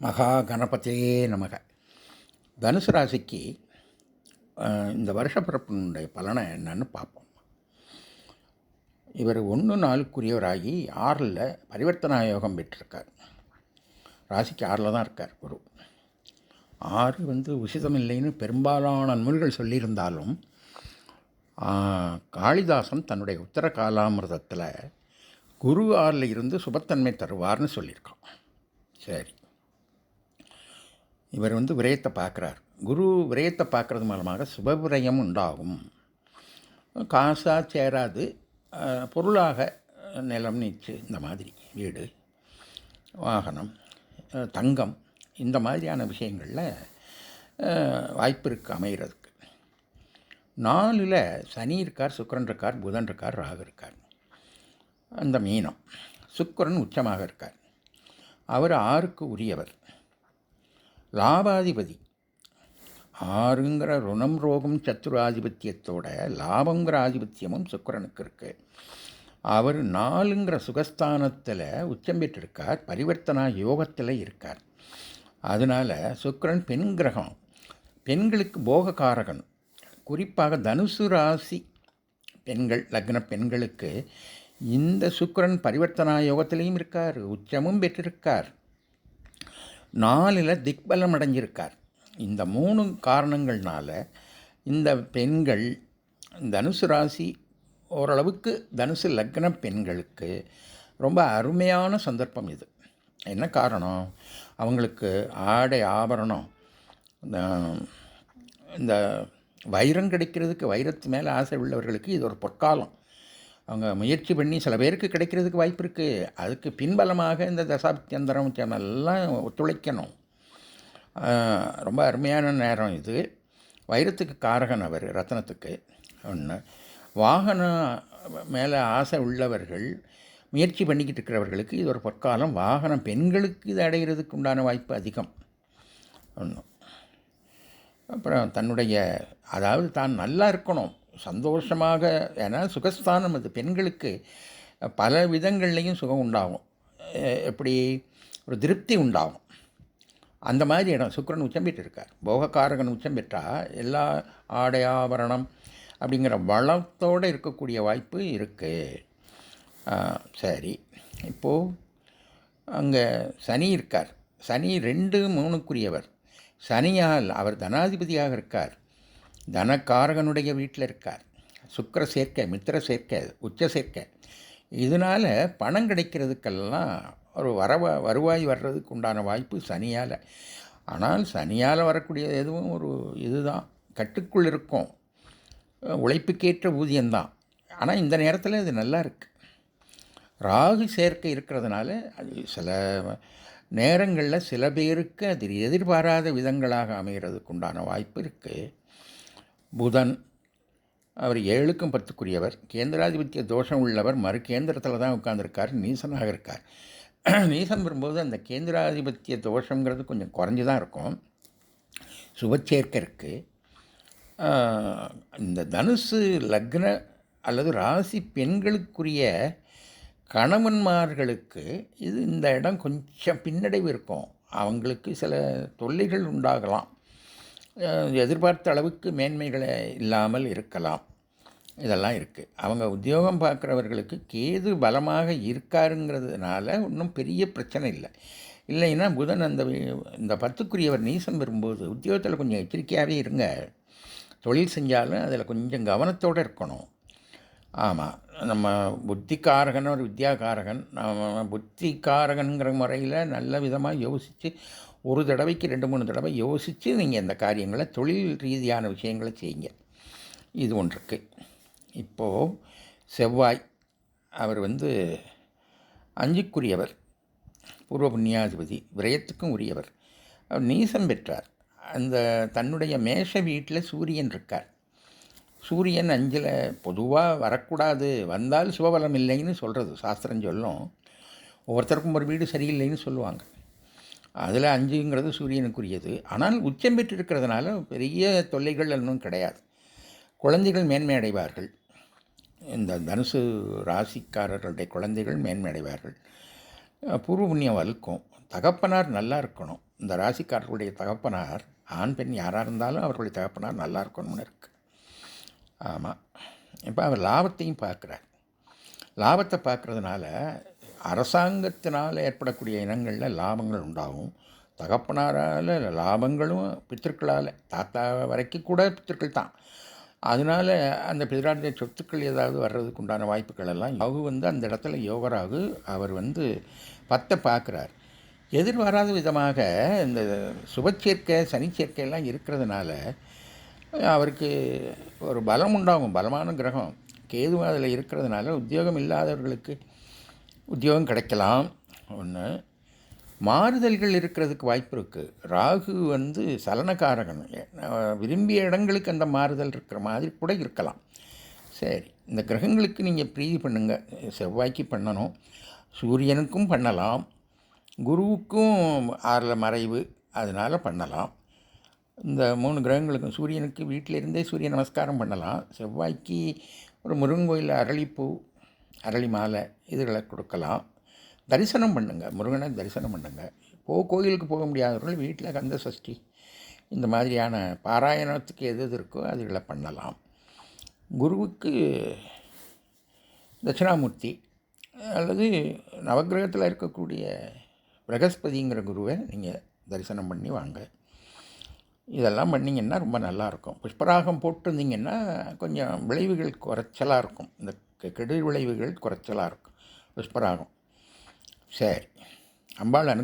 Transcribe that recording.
மகா கணபதியே நமக. தனுசு ராசிக்கு இந்த வருஷ பிறப்பினுடைய பலனை என்னன்னு பார்ப்போம். இவர் ஒன்று நாளுக்குரியவராகி ஆறில் பரிவர்த்தனா யோகம் பெற்றிருக்கார். ராசிக்கு ஆறில் தான் இருக்கார் குரு. ஆறு வந்து உசிதம் இல்லைன்னு பெரும்பாலான நூல்கள் சொல்லியிருந்தாலும் காளிதாசன் தன்னுடைய உத்தர காலாமிரதத்தில் குரு ஆறில் இருந்து சுபத்தன்மை தருவார்னு சொல்லியிருக்கான். சரி. இவர் வந்து விரயத்தை பார்க்குறார். குரு விரயத்தை பார்க்குறது மூலமாக சுபவிரயம் உண்டாகும். காசாக சேராது. பொருளாக நிலம் நீச்சு இந்த மாதிரி வீடு வாகனம் தங்கம் இந்த மாதிரியான விஷயங்களில் வாய்ப்பு இருக்குது அமைகிறதுக்கு நாலில் சனி இருக்கார் சுக்கரன் இருக்கார் புதன் இருக்கார் ராகு இருக்கார். அந்த மீனம். சுக்கரன் உச்சமாக இருக்கார். அவர் ஆறுக்கு உரியவர். லாபாதிபதி. ஆறுங்கிற ருணம் ரோகம் சத்துராதிபத்தியத்தோட லாபங்கிற ஆதிபத்தியமும் சுக்கிரனுக்கு இருக்குது அவர் நாலுங்கிற சுகஸ்தானத்தில் உச்சம் பெற்றிருக்கார் பரிவர்த்தனா யோகத்தில் இருக்கார். அதனால் சுக்கரன் பெண் கிரகம் பெண்களுக்கு போககாரகன் குறிப்பாக தனுசு ராசி பெண்கள் லக்ன பெண்களுக்கு இந்த சுக்கிரன் பரிவர்த்தனா யோகத்திலையும் இருக்கார் உச்சமும் பெற்றிருக்கார். நாலில் திக்பலம் அடைஞ்சிருக்கார் இந்த மூணு காரணங்கள்னால இந்த பெண்கள் தனுசு ராசி ஓரளவுக்கு தனுசு லக்ன பெண்களுக்கு ரொம்ப அருமையான சந்தர்ப்பம் இது. என்ன காரணம்? அவங்களுக்கு ஆடை ஆபரணம் இந்த- இந்த வைரம் கிடைக்கிறதுக்கு வைரத்து மேலே ஆசை உள்ளவர்களுக்கு இது ஒரு பொற்காலம். அவங்க முயற்சி பண்ணி சில பேருக்கு கிடைக்கிறதுக்கு வாய்ப்பு இருக்குது அதுக்கு பின்பலமாக இந்த தசாப்தியந்திரம் சேனல்லாம் ஒத்துழைக்கணும். ரொம்ப அருமையான நேரம் இது. வைரத்துக்கு காரகன் அவர் ரத்னத்துக்கு ஒன்று வாகனம் மேலே ஆசை உள்ளவர்கள் முயற்சி பண்ணிக்கிட்டு இருக்கிறவர்களுக்கு இது ஒரு பொற்காலம். வாகனம் பெண்களுக்கு இது அடைகிறதுக்கு உண்டான வாய்ப்பு அதிகம். ஒன்று அப்புறம் தன்னுடைய அதாவது தான் நல்லா இருக்கணும். சந்தோஷமாக ஏன்னா சுகஸ்தானம் அது. பெண்களுக்கு பல விதங்கள்லேயும் சுகம் உண்டாகும். எப்படி ஒரு திருப்தி உண்டாகும். அந்த மாதிரி இடம் சுக்கரன் உச்சம் பெற்று இருக்கார் போகக்காரகன் உச்சம் பெற்றால் எல்லா ஆடை ஆபரணம் அப்படிங்கிற வளத்தோடு இருக்கக்கூடிய வாய்ப்பு இருக்குது சரி. இப்போது அங்கே சனி இருக்கார். சனி ரெண்டு மூணுக்குரியவர். சனியால் அவர் தனாதிபதியாக இருக்கார். தனக்காரகனுடைய வீட்டில் இருக்கார். சுக்கிர சேர்க்கை மித்திர சேர்க்கை உச்ச சேர்க்கை. இதனால் பணம் கிடைக்கிறதுக்கெல்லாம் ஒரு வரவா வருவாய் வர்றதுக்கு உண்டான வாய்ப்பு சனியால். ஆனால் சனியால் வரக்கூடிய எதுவும் ஒரு இதுதான். கட்டுக்குள் இருக்கும். உழைப்புக்கேற்ற ஊதியம்தான். ஆனால் இந்த நேரத்தில் இது நல்லா இருக்குது ராகு சேர்க்கை இருக்கிறதுனால அது சில நேரங்களில் சில பேருக்கு அது எதிர்பாராத விதங்களாக அமைகிறதுக்கு உண்டான வாய்ப்பு இருக்குது புதன். அவர் ஏழுக்கும் பத்துக்குரியவர். கேந்திராதிபத்திய தோஷம் உள்ளவர். மறு கேந்திரத்தில் தான் உட்கார்ந்திருக்கார். நீசனாக இருக்கார். நீசன் வரும்போது அந்த கேந்திராதிபத்திய தோஷங்கிறது கொஞ்சம் குறைஞ்சி தான் இருக்கும். சுபச்சேர்க்கை இருக்குது இந்த தனுசு லக்ன அல்லது ராசி பெண்களுக்குரிய கணவன்மார்களுக்கு இது இந்த இடம் கொஞ்சம் பின்னடைவு இருக்கும். அவங்களுக்கு சில தொல்லைகள் உண்டாகலாம். எதிர்பார்த்த அளவுக்கு மேன்மைகளை இல்லாமல் இருக்கலாம். இதெல்லாம் இருக்குது அவங்க உத்தியோகம் பார்க்குறவர்களுக்கு கேது பலமாக இருக்காருங்கிறதுனால ஒன்றும் பெரிய பிரச்சனை இல்லை. இல்லைன்னா புதன் அந்த இந்த பத்துக்குரியவர் நீசம் வரும்போது உத்தியோகத்தில் கொஞ்சம் எச்சரிக்கையாகவே இருங்க. தொழில் செஞ்சாலும் அதில் கொஞ்சம் கவனத்தோடு இருக்கணும். ஆமாம் நம்ம புத்திக்காரகன் ஒரு வித்யாகாரகன் நம்ம புத்திக்காரகனுங்கிற முறையில் நல்ல விதமாக யோசித்து ஒரு தடவைக்கு ரெண்டு மூணு தடவை யோசித்து நீங்கள் இந்த காரியங்களை தொழில் ரீதியான விஷயங்களை செய்யுங்க. இது ஒன்று இருக்குது இப்போது செவ்வாய் அவர் வந்து அஞ்சுக்குரியவர். பூர்வ புண்ணியாதிபதி விரயத்துக்கும் உரியவர். அவர் நீசம் பெற்றார். அந்த தன்னுடைய மேஷ வீட்டில் சூரியன் இருக்கார். சூரியன் அஞ்சில் பொதுவாக வரக்கூடாது. வந்தால் சுபபலம் இல்லைன்னு சொல்கிறது சாஸ்திரம் சொல்லும். ஒவ்வொருத்தருக்கும் ஒரு வீடு சரியில்லைன்னு சொல்லுவாங்க. அதில் அஞ்சுங்கிறது சூரியனுக்குரியது. ஆனால் உச்சம் பெற்று இருக்கிறதுனால பெரிய தொல்லைகள் ஒன்றும் கிடையாது. குழந்தைகள் மேன்மை அடைவார்கள் இந்த தனுசு ராசிக்காரர்களுடைய குழந்தைகள் மேன்மை அடைவார்கள் பூர்வ புண்ணியம் வலுக்கும். தகப்பனார் நல்லா இருக்கணும். இந்த ராசிக்காரர்களுடைய தகப்பனார் ஆண் பெண் யாராக இருந்தாலும் அவர்களுடைய தகப்பனார் நல்லா இருக்கணும்னு இருக்குது ஆமாம் இப்போ அவர் லாபத்தையும் பார்க்குறார். லாபத்தை பார்க்குறதுனால அரசாங்கத்தினால் ஏற்படக்கூடிய இனங்களில் லாபங்கள் உண்டாகும். தகப்பனாரால் லாபங்களும் பித்திருக்களால் தாத்தா வரைக்கும் கூட பித்திருக்கள் தான். அதனால் அந்த பிதிராடைய சொத்துக்கள் ஏதாவது வர்றதுக்கு உண்டான வாய்ப்புகள் எல்லாம் யோகு வந்து அந்த இடத்துல யோகராகு அவர் வந்து பத்தை பார்க்குறார். எதிர்பாராத விதமாக இந்த சுபச்சேர்க்கை சனிச்சேர்க்கையெல்லாம் இருக்கிறதுனால அவருக்கு ஒரு பலம் உண்டாகும் பலமான கிரகம். கேதுவும் அதில் இருக்கிறதுனால உத்தியோகம் இல்லாதவர்களுக்கு உத்தியோகம் கிடைக்கலாம். ஒன்று மாறுதல்கள் இருக்கிறதுக்கு வாய்ப்பு இருக்குது ராகு வந்து சலனக்காரகன். விரும்பிய இடங்களுக்கு அந்த மாறுதல் இருக்கிற மாதிரி கூட இருக்கலாம். சரி இந்த கிரகங்களுக்கு நீங்கள் ப்ரீதி பண்ணுங்கள் செவ்வாய்க்கு பண்ணணும். சூரியனுக்கும் பண்ணலாம். குருவுக்கும் ஆறில் மறைவு. அதனால் பண்ணலாம். இந்த மூணு கிரகங்களுக்கும் சூரியனுக்கு வீட்டிலிருந்தே சூரிய நமஸ்காரம் பண்ணலாம். செவ்வாய்க்கு ஒரு முருகன் கோயில் அரளிப்பூ அரளி மாலை இதுகளை கொடுக்கலாம். தரிசனம் பண்ணுங்கள் முருகனை தரிசனம் பண்ணுங்கள் போ கோயிலுக்கு போக முடியாதவர்கள் வீட்டில் கந்த சஷ்டி இந்த மாதிரியான பாராயணத்துக்கு எது எது இருக்கோ அதுகளை பண்ணலாம். குருவுக்கு தட்சிணாமூர்த்தி அல்லது நவக்கிரகத்தில் இருக்கக்கூடிய பிரகஸ்பதிங்கிற குருவை நீங்கள் தரிசனம் பண்ணி வாங்க. இதெல்லாம் பண்ணிங்கன்னா ரொம்ப நல்லாயிருக்கும். புஷ்பராகம் போட்டிருந்தீங்கன்னா கொஞ்சம் விளைவுகள் குறைச்சலாக இருக்கும். இந்த கெ- கெடு விளைவுகள் குறைச்சலாக இருக்கும். புஷ்பராகம். சரி. அம்பாள் அனு